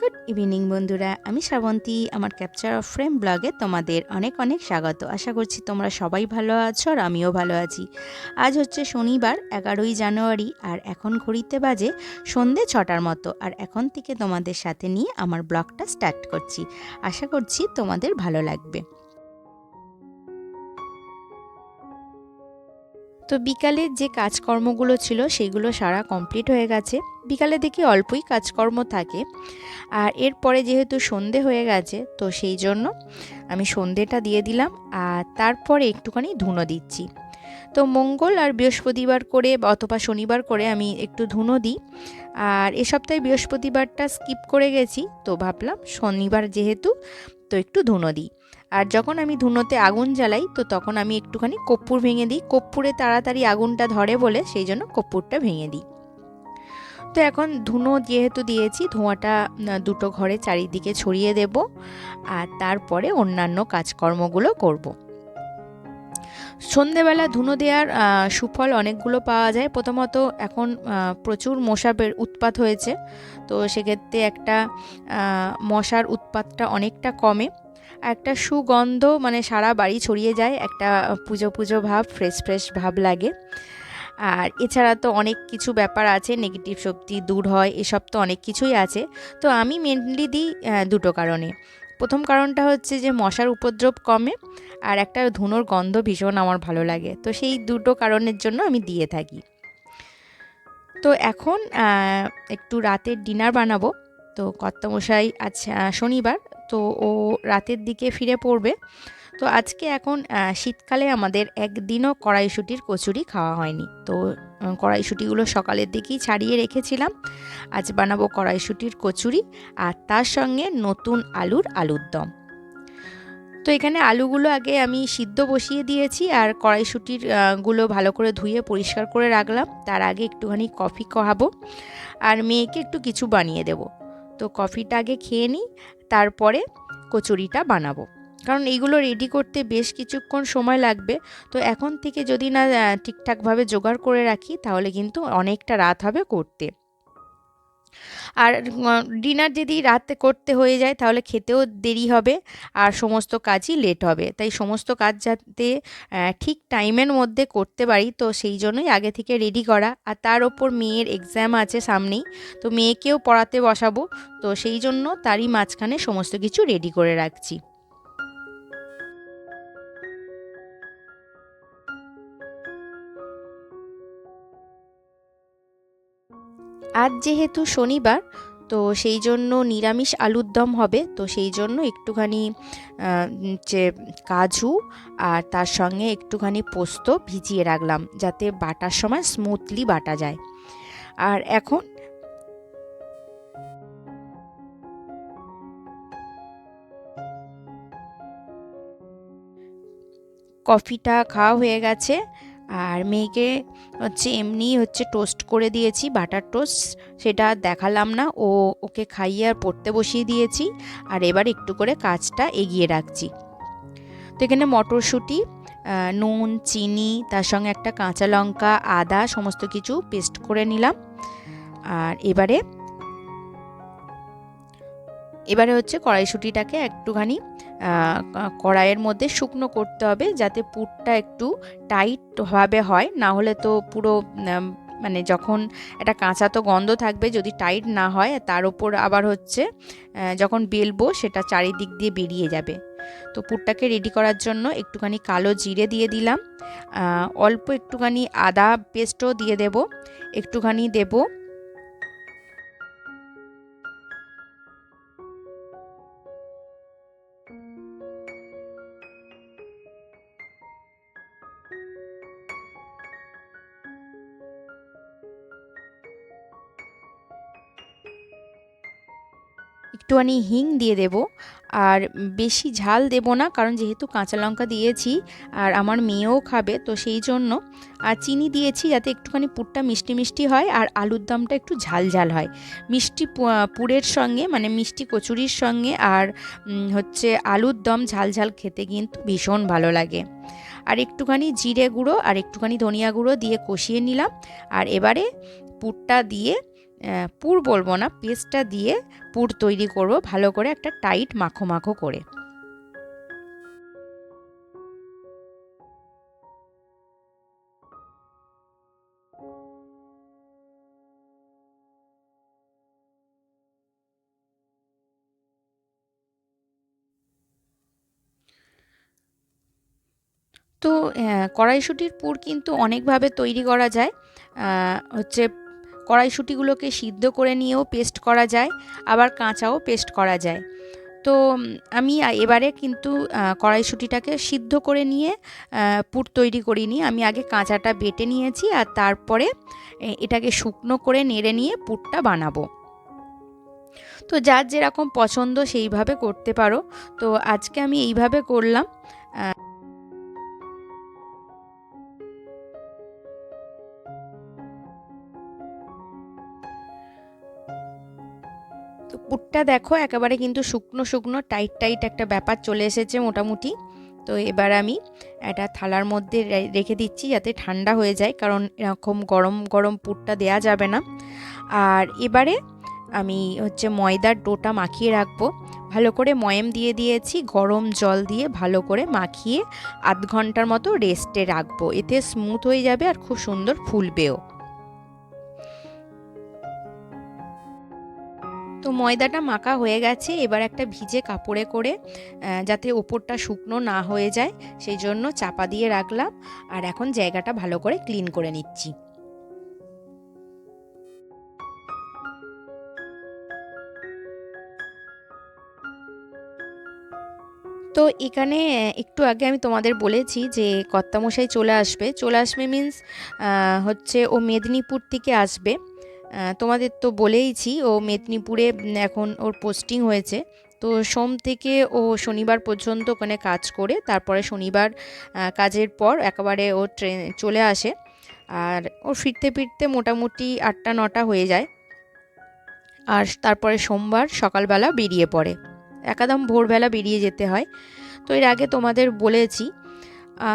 Good evening বন্ধুরা। আমি শ্রাবন্তী। আমার ক্যাপচার অফ ফ্রেম ব্লগে তোমাদের অনেক অনেক স্বাগত। আশা করছি তোমরা সবাই ভালো আছো আর আমিও ভালো আছি। আজ হচ্ছে শনিবার, এগারোই জানুয়ারি, আর এখন ঘড়িতে বাজে সন্ধে ছটার মতো। আর এখন থেকে তোমাদের সাথে নিয়ে আমার ব্লগটা স্টার্ট করছি। আশা করছি তোমাদের ভালো লাগবে। তো বিকালের যে কাজকর্মগুলো ছিল সেগুলো সারা কমপ্লিট হয়ে গেছে। বিকালে দেখি অল্পই কাজকর্ম থাকে। আর এরপরে যেহেতু সন্ধে হয়ে গেছে, তো সেই জন্য আমি সন্ধেটা দিয়ে দিলাম আর তারপরে একটুখানি ধুনো দিচ্ছি। তো মঙ্গল আর বৃহস্পতিবার করে অথবা শনিবার করে আমি একটু ধুনো দিই। আর এ সপ্তাহে বৃহস্পতিবারটা স্কিপ করে গেছি, তো ভাবলাম শনিবার যেহেতু, তো একটু ধুনো দিই। আর যখন আমি ধুনোতে আগুন জ্বালাই, তো তখন আমি একটুখানি কর্পূর ভেঙে দিই। কর্পূরে তাড়াতাড়ি আগুনটা ধরে বলে সেই জন্য কর্পূরটা ভেঙে দিই। তো এখন ধুনো যেহেতু দিয়েছি, ধোঁয়াটা দুটো ঘরে চারিদিকে ছড়িয়ে দেব আর তারপরে অন্যান্য কাজকর্মগুলো করব। সন্ধেবেলা ধুনো দেওয়ার সুফল অনেকগুলো পাওয়া যায়। প্রথমত এখন প্রচুর মশাবের উৎপাত হয়েছে। তো সেক্ষেত্রে একটা মশার উৎপাতটা অনেকটা কমে। একটা সুগন্ধ মানে সারা বাড়ি ছড়িয়ে যায়, একটা পুজো পুজো ভাব ফ্রেশ ফ্রেশ ভাব লাগে। আর এছাড়া তো অনেক কিছু ব্যাপার আছে নেগেটিভ শক্তি দূর হয়, এসব তো অনেক কিছুই আছে। তো আমি মেনলি দিই দুটো কারণে। প্রথম কারণটা হচ্ছে যে মশার উপদ্রব কমে, আর একটা ধুনোর গন্ধ ভীষণ আমার ভালো লাগে। তো সেই দুটো কারণের জন্য আমি দিয়ে থাকি। তো এখন একটু রাতের ডিনার বানাবো। তো কর্তামশাই আচ্ছা শনিবার তো ও রাতের দিকে ফিরে পড়বে। তো আজকে এখন শীতকালে আমাদের একদিনও কড়াইশুটির কচুরি খাওয়া হয়নি। তো কড়াইশুটিগুলো সকালের দিকেই ছাড়িয়ে রেখেছিলাম। আজ বানাবো কড়াইশুটির কচুরি আর তার সঙ্গে নতুন আলুর আলুর দম। তো এখানে আলুগুলো আগে আমি সিদ্ধ বসিয়ে দিয়েছি আর কড়াইশুটিরগুলো ভালো করে ধুয়ে পরিষ্কার করে রাখলাম। তার আগে একটুখানি কফি খাওয়াবো। আর মেয়েকে একটু কিছু বানিয়ে দেব। তো কফিটা আগে খেয়ে নিই, তারপরে কচুরিটা বানাবো। কারণ এইগুলো রেডি করতে বেশ কিছুক্ষণ সময় লাগবে। তো এখন থেকে যদি না ঠিকঠাকভাবে জোগাড় করে রাখি, তাহলে কিন্তু অনেকটা রাত হবে করতে। আর ডিনার যদি রাতে করতে হয়ে যায়, তাহলে খেতেও দেরি হবে আর সমস্ত কাজই লেট হবে। তাই সমস্ত কাজ যাতে ঠিক টাইমের মধ্যে করতে পারি, তো সেই জন্যই আগে থেকে রেডি করা। আর তার ওপর মেয়ের এক্সাম আছে সামনেই, তো মেয়েকেও পড়াতে বসাবো, তো সেই জন্য তারই মাঝখানে সমস্ত কিছু রেডি করে রাখছি। আজ যেহেতু শনিবার, তো সেই জন্য নিরামিষ আলুর দম হবে। তো সেই জন্য একটুখানি যে কাজু আর তার সঙ্গে একটুখানি পোস্ত ভিজিয়ে রাখলাম, যাতে বাটার সময় স্মুথলি বাটা যায়। আর এখন কফিটা খাওয়া হয়ে গেছে। আর মেয়েকে হচ্ছে এমনি হচ্ছে টোস্ট করে দিয়েছি বাটার টোস্ট সেটা দেখালাম না। ও, ওকে খাইয়ে আর পড়তে বসিয়ে দিয়েছি, আর এবার একটু করে কাজটা এগিয়ে রাখছি। তো এখানে মটরশুঁটি নুন, চিনি, তার সঙ্গে একটা কাঁচা লঙ্কা, আদা, সমস্ত কিছু পেস্ট করে নিলাম। আর এবারে এবারে হচ্ছে কড়াইশুঁটিটাকে একটুখানি কড়াইয়ের মধ্যে শুকনো করতে হবে যাতে পুরটা একটু টাইটভাবে হয়। না হলে তো পুরো মানে যখন একটা কাঁচা তো গন্ধ থাকবে, যদি টাইট না হয়, তার ওপর আবার হচ্ছে যখন বেলবো সেটা চারিদিক দিয়ে বেরিয়ে যাবে। তো পুরটাকে রেডি করার জন্য একটুখানি কালো জিরে দিয়ে দিলাম। অল্প একটুখানি আদা পেস্টও দিয়ে দেব। একটুখানি দেবো। একটুখানি হিং দিয়ে দেব আর বেশি ঝাল দেব না, কারণ যেহেতু কাঁচা লঙ্কা দিয়েছি আর আমার মেয়েও খাবে, তো সেই জন্য আর চিনি দিয়েছি যাতে একটুখানি পুরটা মিষ্টি মিষ্টি হয় আর আলুর দমটা একটু ঝাল ঝাল হয়। মিষ্টি পুরের সঙ্গে মানে মিষ্টি কচুরির সঙ্গে আর হচ্ছে আলুর দম ঝাল ঝাল খেতে কিন্তু ভীষণ ভালো লাগে। আর একটুখানি জিরে গুঁড়ো আর একটুখানি ধনিয়া গুঁড়ো দিয়ে কষিয়ে নিলাম। আর এবারে পুরটা দিয়ে পুর বলব না, পেস্টটা দিয়ে পুর তৈরি করব, ভালো করে একটা টাইট মাখো মাখো করে। তো কড়াইশুঁটির পুর কিন্তু অনেকভাবে তৈরি করা যায়। হচ্ছে কড়াইশুঁটিগুলোকে সিদ্ধ করে নিয়েও পেস্ট করা যায়, আবার কাঁচাও পেস্ট করা যায়। তো আমি এবারে কিন্তু কড়াইশুঁটিটাকে সিদ্ধ করে নিয়ে পুর তৈরি করিনি। আমি আগে কাঁচাটা বেটে নিয়েছি আর তারপরে এটাকে শুকনো করে নেড়ে নিয়ে পুরটা বানাবো। তো যার যেরকম পছন্দ সেইভাবে করতে পারো। তো আজকে আমি এইভাবে করলাম। পুরটা দেখো, একেবারে কিন্তু শুকনো শুকনো, টাইট টাইট একটা ব্যাপার চলে এসেছে মোটামুটি। তো এবার আমি একটা থালার মধ্যে রেখে দিচ্ছি যাতে ঠান্ডা হয়ে যায়, কারণ এরকম গরম গরম পুরটা দেয়া যাবে না। আর এবারে আমি হচ্ছে ময়দার ডোটা মাখিয়ে রাখব। ভালো করে ময়েম দিয়ে দিয়েছি, গরম জল দিয়ে ভালো করে মাখিয়ে আধ ঘণ্টার মতো রেস্টে রাখব। এতে স্মুথ হয়ে যাবে আর খুব সুন্দর ফুলবেও। তো ময়দাটা মাখা হয়ে গেছে। এবার একটা ভিজে কাপড়ে করে যাতে ওপরটা শুকনো না হয়ে যায়, সেই জন্য চাপা দিয়ে রাখলাম। আর এখন জায়গাটা ভালো করে ক্লিন করে নিচ্ছি। তো এখানে একটু আগে আমি তোমাদের বলেছি যে কর্তামশাই চলে আসবে। চলে আসবে মিন্স হচ্ছে ও মেদিনীপুর থেকে আসবে। তোমাদের তো বলেইছি, ও মেদিনীপুরে এখন ওর পোস্টিং হয়েছে। তো সোম থেকে ও শনিবার পর্যন্ত ওখানে কাজ করে, তারপরে শনিবার কাজের পর একেবারে ও ট্রেন চলে আসে। আর ও ফিরতে ফিরতে মোটামুটি আটটা, নটা হয়ে যায়। আর তারপরে সোমবার সকালবেলা বেরিয়ে পড়ে। একদম ভোরবেলা বেরিয়ে যেতে হয়। তো এর আগে তোমাদের বলেছি,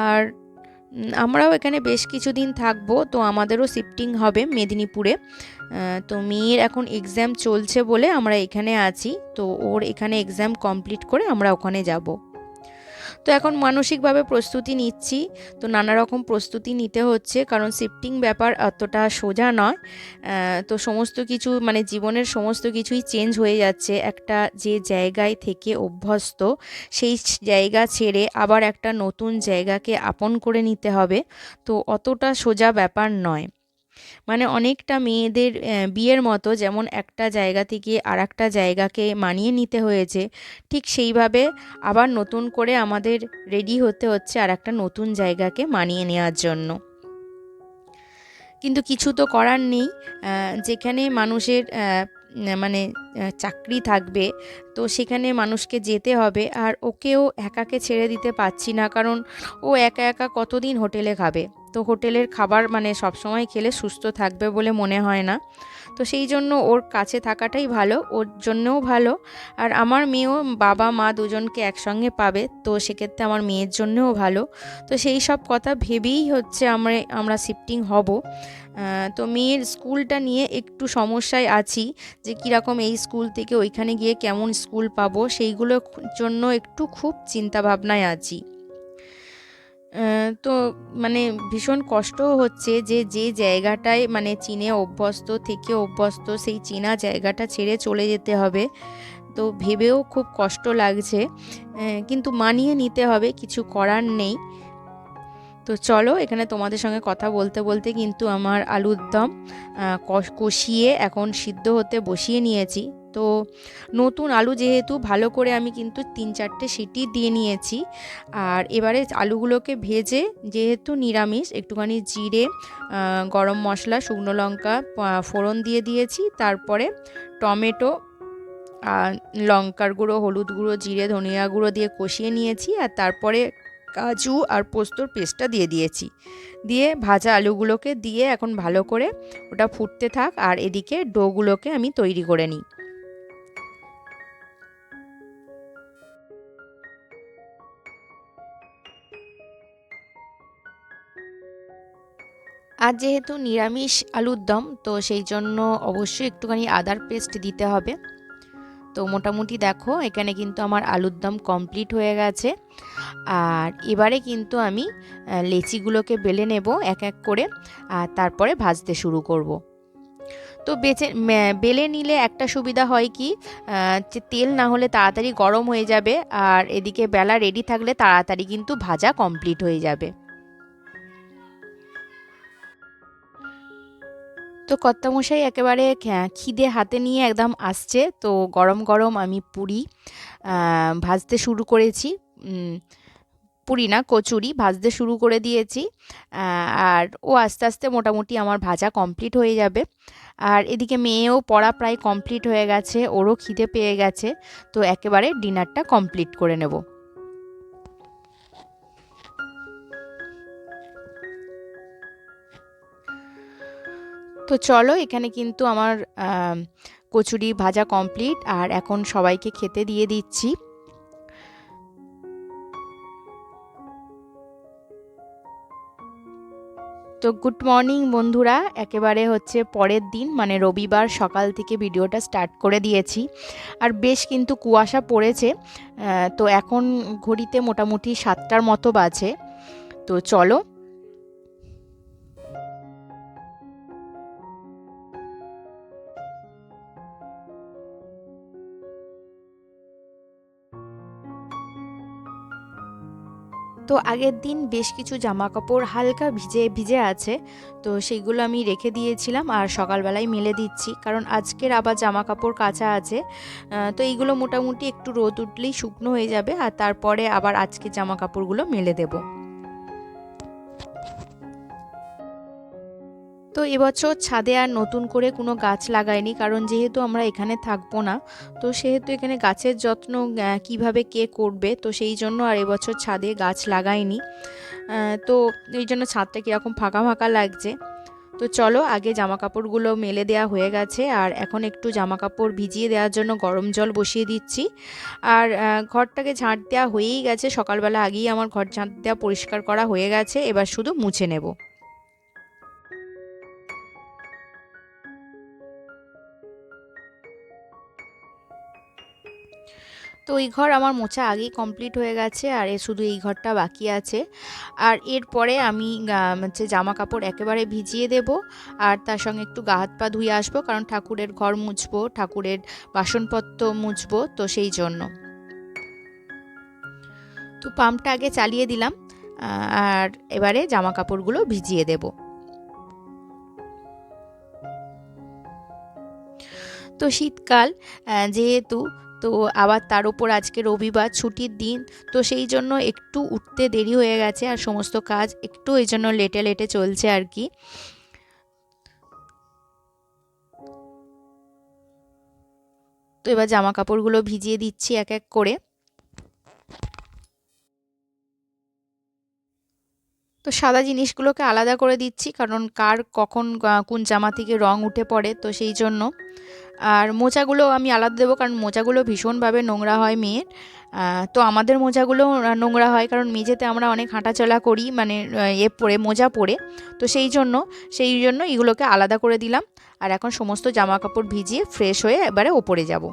আর আমরাও এখানে বেশ কিছুদিন থাকব, তো আমাদেরও শিফটিং হবে মেদিনীপুরে। তো মেয়ের এখন এক্সাম চলছে বলে আমরা এখানে আছি, তো ওর এখানে এক্সাম কমপ্লিট করে আমরা ওখানে যাব। তো এখন মানসিকভাবে প্রস্তুতি নিচ্ছি। তো নানা রকম প্রস্তুতি নিতে হচ্ছে, কারণ শিফটিং ব্যাপার অতটা সোজা নয়। তো সমস্ত কিছু মানে জীবনের সমস্ত কিছুই চেঞ্জ হয়ে যাচ্ছে। একটা যে জায়গায় থেকে অভ্যস্ত, সেই জায়গা ছেড়ে আবার একটা নতুন জায়গাকে আপন করে নিতে হবে। তো অতটা সোজা ব্যাপার নয়। মানে অনেকটা মেয়েদের বিয়ের মতো যেমন একটা জায়গা থেকে আর একটা জায়গাকে মানিয়ে নিতে হয়েছে, ঠিক সেইভাবে আবার নতুন করে আমাদের রেডি হতে হচ্ছে আর একটা নতুন জায়গাকে মানিয়ে নেওয়ার জন্য। কিন্তু কিছু তো করার নেই যেখানে মানুষের মানে চাকরি থাকবে, তো সেখানে মানুষকে যেতে হবে, আর ওকেও একাকে ছেড়ে দিতে পারছি না, কারণ ও একা একা কতদিন হোটেলে খাবে? তো হোটেলের খাবার মানে সবসময় খেলে সুস্থ থাকবে বলে মনে হয় না। তো সেই জন্য ওর কাছে থাকাটাই ভালো, ওর জন্যও ভালো। আর আমার মেয়েও বাবা, মা দুজনকে একসঙ্গে পাবে, তো সেক্ষেত্রে আমার মেয়ের জন্যও ভালো। তো সেই সব কথা ভেবেই হচ্ছে আমরা আমরা শিফটিং হব। তো মেয়ের স্কুলটা নিয়ে একটু সমস্যায় আছি যে কীরকম এই স্কুল থেকে ওইখানে গিয়ে কেমন স্কুল পাবো, সেইগুলোর জন্য একটু খুব চিন্তাভাবনায় আছি। তো মানে ভীষণ কষ্টও হচ্ছে যে যে জায়গাটায় মানে চীনে অভ্যস্ত থেকে অভ্যস্ত সেই চীনা জায়গাটা ছেড়ে চলে যেতে হবে। তো ভেবেও খুব কষ্ট লাগছে। কিন্তু মানিয়ে নিতে হবে, কিছু করার নেই। তো চলো, এখানে তোমাদের সঙ্গে কথা বলতে বলতে কিন্তু আমার আলুর দম কষিয়ে এখন সিদ্ধ হতে বসিয়ে নিয়েছি। তো নতুন আলু যেহেতু ভালো করে আমি কিন্তু তিন চারটে সিটি দিয়ে নিয়েছি। আর এবারে আলুগুলোকে ভেজে যেহেতু নিরামিষ, একটুখানি জিরে গরম মশলা, শুকনো লঙ্কা ফোড়ন দিয়ে দিয়েছি। তারপরে টমেটো আর লঙ্কার গুঁড়ো, হলুদ গুঁড়ো, জিরে, ধনিয়া গুঁড়ো দিয়ে কষিয়ে নিয়েছি। আর তারপরে কাজু আর পোস্তর পেস্টটা দিয়ে দিয়েছি। দিয়ে ভাজা আলুগুলোকে দিয়ে এখন ভালো করে ওটা ফুটতে থাক। আর এদিকে ডোগুলোকে আমি তৈরি করে নিই। আর যেহেতু নিরামিষ আলুর দম, তো সেই জন্য অবশ্যই একটুখানি আদার পেস্ট দিতে হবে। তো মোটামুটি দেখো, এখানে কিন্তু আমার আলুর দম কমপ্লিট হয়ে গেছে। আর এবারে কিন্তু আমি লেচিগুলোকে বেলে নেব এক এক করে, আর তারপরে ভাজতে শুরু করব। তো বেচে বেলে নিলে একটা সুবিধা হয় কি যে তেল না হলে তাড়াতাড়ি গরম হয়ে যাবে, আর এদিকে বেলা রেডি থাকলে তাড়াতাড়ি কিন্তু ভাজা কমপ্লিট হয়ে যাবে। তো কর্তামশাই একেবারে খিদে হাতে নিয়ে একদম আসছে। তো গরম গরম আমি পুরি ভাজতে শুরু করেছি। পুরি না, কচুরি ভাজতে শুরু করে দিয়েছি। আর ও আস্তে আস্তে মোটামুটি আমার ভাজা কমপ্লিট হয়ে যাবে। আর এদিকে মেয়েও পড়া প্রায় কমপ্লিট হয়ে গেছে, ওরও খিদে পেয়ে গেছে। তো একেবারে ডিনারটা কমপ্লিট করে নেব। তো চলো, এখানে কিন্তু আমার কচুরি ভাজা কমপ্লিট আর এখন সবাইকে খেতে দিয়ে দিচ্ছি। তো গুড মর্নিং বন্ধুরা, একেবারে হচ্ছে পরের দিন মানে রবিবার সকাল থেকে ভিডিওটা স্টার্ট করে দিয়েছি। আর বেশ কিন্তু কুয়াশা পড়েছে তো এখন ঘড়িতে মোটামুটি সাতটার মতো বাজে। তো চলো তো আগের দিন বেশ কিছু জামা কাপড় হালকা ভিজে ভিজে আছে। তো সেইগুলো আমি রেখে দিয়েছিলাম আর সকালবেলায় মেলে দিচ্ছি। কারণ আজকের আবার জামা কাপড় কাঁচা আছে। তো এইগুলো মোটামুটি একটু রোদ উঠলেই শুকনো হয়ে যাবে। আর তারপরে আবার আজকের জামা কাপড়গুলো মেলে দেবো। তো এবছর ছাদে আর নতুন করে কোনো গাছ লাগাইনি, কারণ যেহেতু আমরা এখানে থাকব না, তো সেহেতু এখানে গাছের যত্ন কীভাবে কে করবে, তো সেই জন্য আর এবছর ছাদে গাছ লাগাইনি। তো এই জন্য ছাদটা কীরকম ফাঁকা ফাঁকা লাগছে। তো চলো আগে জামা কাপড়গুলো মেলে দেওয়া হয়ে গেছে, আর এখন একটু জামা কাপড় ভিজিয়ে দেওয়ার জন্য গরম জল বসিয়ে দিচ্ছি। আর ঘরটাকে ঝাঁট দেওয়া হয়েই গেছে, সকালবেলা আগেই আমার ঘর ঝাঁট দেওয়া পরিষ্কার করা হয়ে গেছে, এবার শুধু মুছে নেব। তো এই ঘর আমার মোছা আগেই কমপ্লিট হয়ে গেছে, আর শুধু এই ঘরটা বাকি আছে। আর এরপরে আমি হচ্ছে জামা কাপড় একেবারে ভিজিয়ে দেব, আর তার সঙ্গে একটু গা হাত পা ধুয়ে আসব, কারণ ঠাকুরের ঘর মুছবো, ঠাকুরের বাসনপত্র মুছবো, তো সেই জন্য। তো পাম্পটা আগে চালিয়ে দিলাম আর এবারে জামা কাপড়গুলো ভিজিয়ে দেবো। তো শীতকাল যেহেতু তো আবার তার উপর আজকে রবিবার ছুটির দিন, তো সেই জন্য একটু উঠতে দেরি হয়ে গেছে আর সমস্ত কাজ একটু এই জন্য লেটে লেটে চলছে আর কি। তো এবার জামা কাপড়গুলো ভিজিয়ে দিচ্ছি এক এক করে। তো সাদা জিনিসগুলোকে আলাদা করে দিচ্ছি, কারণ কার কখন কোন জামা থেকে রং উঠে পড়ে, তো সেই জন্য। আর মোচাগুলো আমি আলাদা দেবো, কারণ মোচাগুলো ভীষণভাবে নোংরা হয় মেয়ের। তো আমাদের মোজাগুলো নোংরা হয়, কারণ মেঝেতে আমরা অনেক হাঁটাচলা করি মানে এ পরে, মোজা পরে। তো সেই জন্য সেই জন্য এগুলোকে আলাদা করে দিলাম। আর এখন সমস্ত জামা কাপড় ভিজিয়ে ফ্রেশ হয়ে এবারে ওপরে যাব।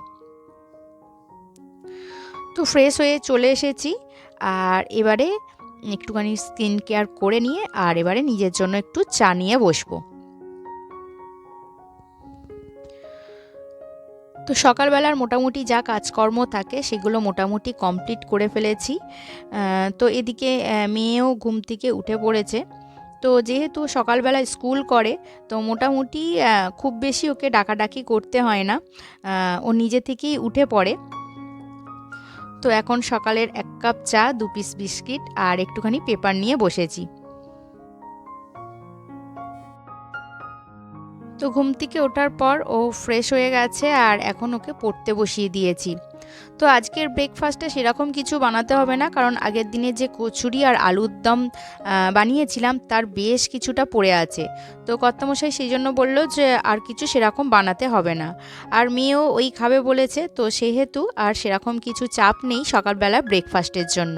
তো ফ্রেশ হয়ে চলে এসেছি। আর এবারে একটুখানি স্কিন কেয়ার করে নিয়ে আর এবারে নিজের জন্য একটু চা নিয়ে বসবো। তো সকালবেলার মোটামুটি যা কাজকর্ম থাকে সেগুলো মোটামুটি কমপ্লিট করে ফেলেছি। তো এদিকে মেয়েও ঘুম থেকে উঠে পড়েছে। তো যেহেতু সকালবেলা স্কুল করে, তো মোটামুটি খুব বেশি ওকে ডাকাডাকি করতে হয় না। ও নিজে থেকেই উঠে পড়ে। তো এখন সকালের এক কাপ চা, দু পিস বিস্কিট আর একটুখানি পেপার নিয়ে বসেছি। তো ঘুম থেকে ওঠার পর ও ফ্রেশ হয়ে গেছে আর এখন ওকে পড়তে বসিয়ে দিয়েছি। তো আজকের ব্রেকফাস্টে সেরকম কিছু বানাতে হবে না, কারণ আগের দিনে যে কচুরি আর আলুর দম বানিয়েছিলাম তার বেশ কিছুটা পড়ে আছে। তো কর্তামশাই সেই জন্য বলল যে আর কিছু সেরকম বানাতে হবে না। আর মেয়েও ওই খাবে বলেছে, তো সেহেতু আর সেরকম কিছু চাপ নেই সকালবেলা ব্রেকফাস্টের জন্য।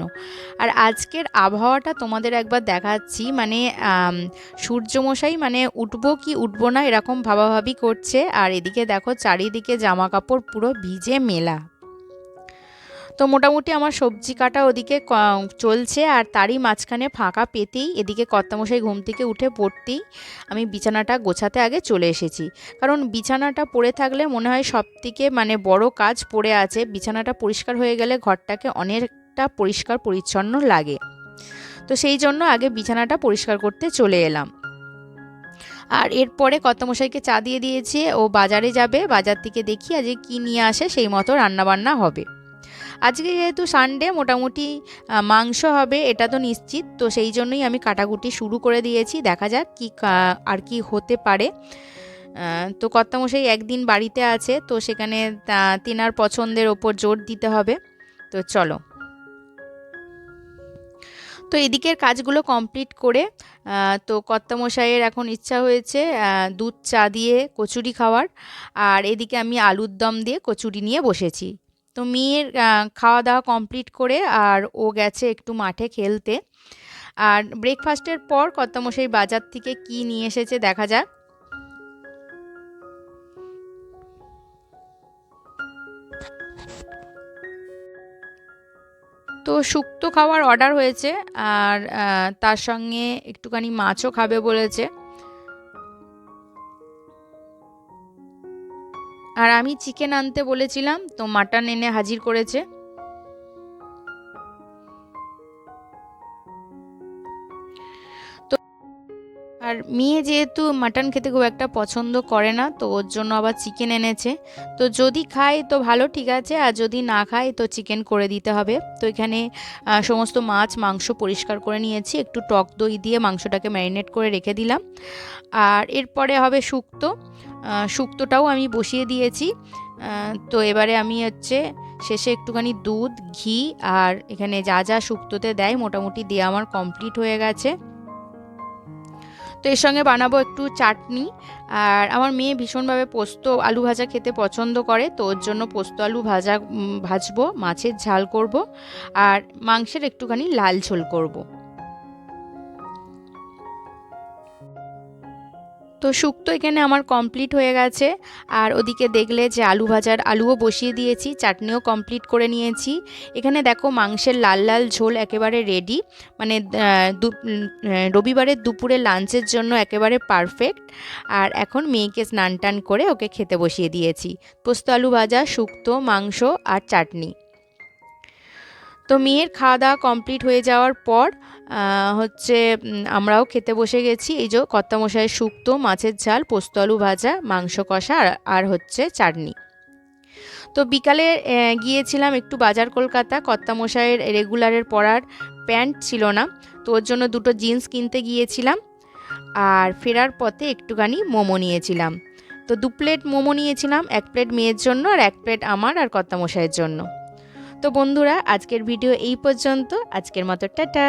আর আজকের আবহাওয়াটা তোমাদের একবার দেখাচ্ছি মানে সূর্যমশাই মানে উঠবো কি উঠবো না এরকম ভাবাভাবি করছে, আর এদিকে দেখো চারিদিকে জামা কাপড় পুরো ভিজে মেলা। তো মোটামুটি আমার সবজি কাটা ওদিকে চলছে আর তারই মাঝখানে ফাঁকা পেতেই এদিকে কর্তামশাই ঘুম থেকে উঠে পড়তেই আমি বিছানাটা গোছাতে আগে চলে এসেছি। কারণ বিছানাটা পড়ে থাকলে মনে হয় সব থেকে মানে বড় কাজ পড়ে আছে। বিছানাটা পরিষ্কার হয়ে গেলে ঘরটাকে অনেকটা পরিষ্কার পরিচ্ছন্ন লাগে। তো সেই জন্য আগে বিছানাটা পরিষ্কার করতে চলে এলাম। আর এরপরে কর্তামশাইকে চা দিয়ে দিয়েছে, ও বাজারে যাবে, বাজার থেকে দেখি আজকে কী নিয়ে আসে, সেই মতো রান্নাবান্না হবে। আজকে যেহেতু সানডে মোটামুটি মাংস হবে, এটা তো নিশ্চিত। তো সেই জন্যই আমি কাটাকুটি শুরু করে দিয়েছি। দেখা যাক কি আর কি হতে পারে। তো কর্তামশাই একদিন বাড়িতে আছে, তো সেখানে তেনার পছন্দের ওপর জোর দিতে হবে। তো চলো। তো এদিকের কাজগুলো কমপ্লিট করে তো কর্তামশাইয়ের এখন ইচ্ছা হয়েছে দুধ চা দিয়ে কচুরি খাওয়ার। আর এদিকে আমি আলুর দম দিয়ে কচুরি নিয়ে বসেছি। তো মেয়ের খাওয়া দাওয়া কমপ্লিট করে আর ও গেছে একটু মাঠে খেলতে। আর ব্রেকফাস্টের পর কর্তামশাই বাজার থেকে কি নিয়ে এসেছে দেখা যাক। তো শুক্তো খাওয়ার অর্ডার হয়েছে আর তার সঙ্গে একটুখানি মাছও খাবে বলেছে। আর আমি চিকেন আনতে বলেছিলাম, তো মাটন এনে হাজির করেছে। তো আর মেয়ে যেহেতু মাটন খেতে খুব একটা পছন্দ করে না, তো ওর জন্য আবার চিকেন এনেছে। তো যদি খায় তো ভালো, ঠিক আছে, আর যদি না খায় তো চিকেন করে দিতে হবে। তো এখানে সমস্ত মাছ, মাংস পরিষ্কার করে নিয়েছি, একটু টক দই দিয়ে মাংসটাকে ম্যারিনেট করে রেখে দিলাম। আর এরপরে হবে শুক্তো। শুক্তোটাও আমি বসিয়ে দিয়েছি। তো এবারে আমি হচ্ছে শেষে একটুখানি দুধ, ঘি আর এখানে যা যা শুক্তোতে দেয় মোটামুটি দিয়ে আমার কমপ্লিট হয়ে গেছে। তো এর সঙ্গে বানাবো একটু চাটনি। আর আমার মেয়ে ভীষণভাবে পোস্ত আলু ভাজা খেতে পছন্দ করে, তো ওর জন্য পোস্ত আলু ভাজা ভাজবো, মাছের ঝাল করব। আর মাংসের একটুখানি লাল ঝোল করব। তো শুক্তো এখানে আমার কমপ্লিট হয়ে গেছে। আর ওদিকে দেখলে যে আলু ভাজার আলুও বসিয়ে দিয়েছি, চাটনিও কমপ্লিট করে নিয়েছি। এখানে দেখো মাংসের লাল লাল ঝোল একেবারে রেডি মানে রবিবারের দুপুরে লাঞ্চের জন্য একেবারে পারফেক্ট আর এখন মেয়েকে স্নান টান করে ওকে খেতে বসিয়ে দিয়েছি। পোস্ত আলু ভাজা, শুক্তো, মাংস আর চাটনি। তো মেয়ের খাওয়া দাওয়া কমপ্লিট হয়ে যাওয়ার পর হচ্ছে আমরাও খেতে বসে গেছি। এই যে কর্তামশাইয়ের শুক্তো মাছের ঝাল, পোস্ত আলু ভাজা, মাংস কষা, আর- আর হচ্ছে চাটনি। তো বিকালে গিয়েছিলাম একটু বাজার কলকাতা। কর্তামশাইয়ের রেগুলারের পরার প্যান্ট ছিল না, তো ওর জন্য দুটো জিন্স কিনতে গিয়েছিলাম। আর ফেরার পথে একটুখানি মোমো নিয়েছিলাম। তো দু প্লেট মোমো নিয়েছিলাম, এক প্লেট মেয়ের জন্য আর এক প্লেট আমার আর কর্তামশাইয়ের জন্য। তো বন্ধুরা আজকের ভিডিও এই পর্যন্ত। আজকের মতো টাটা!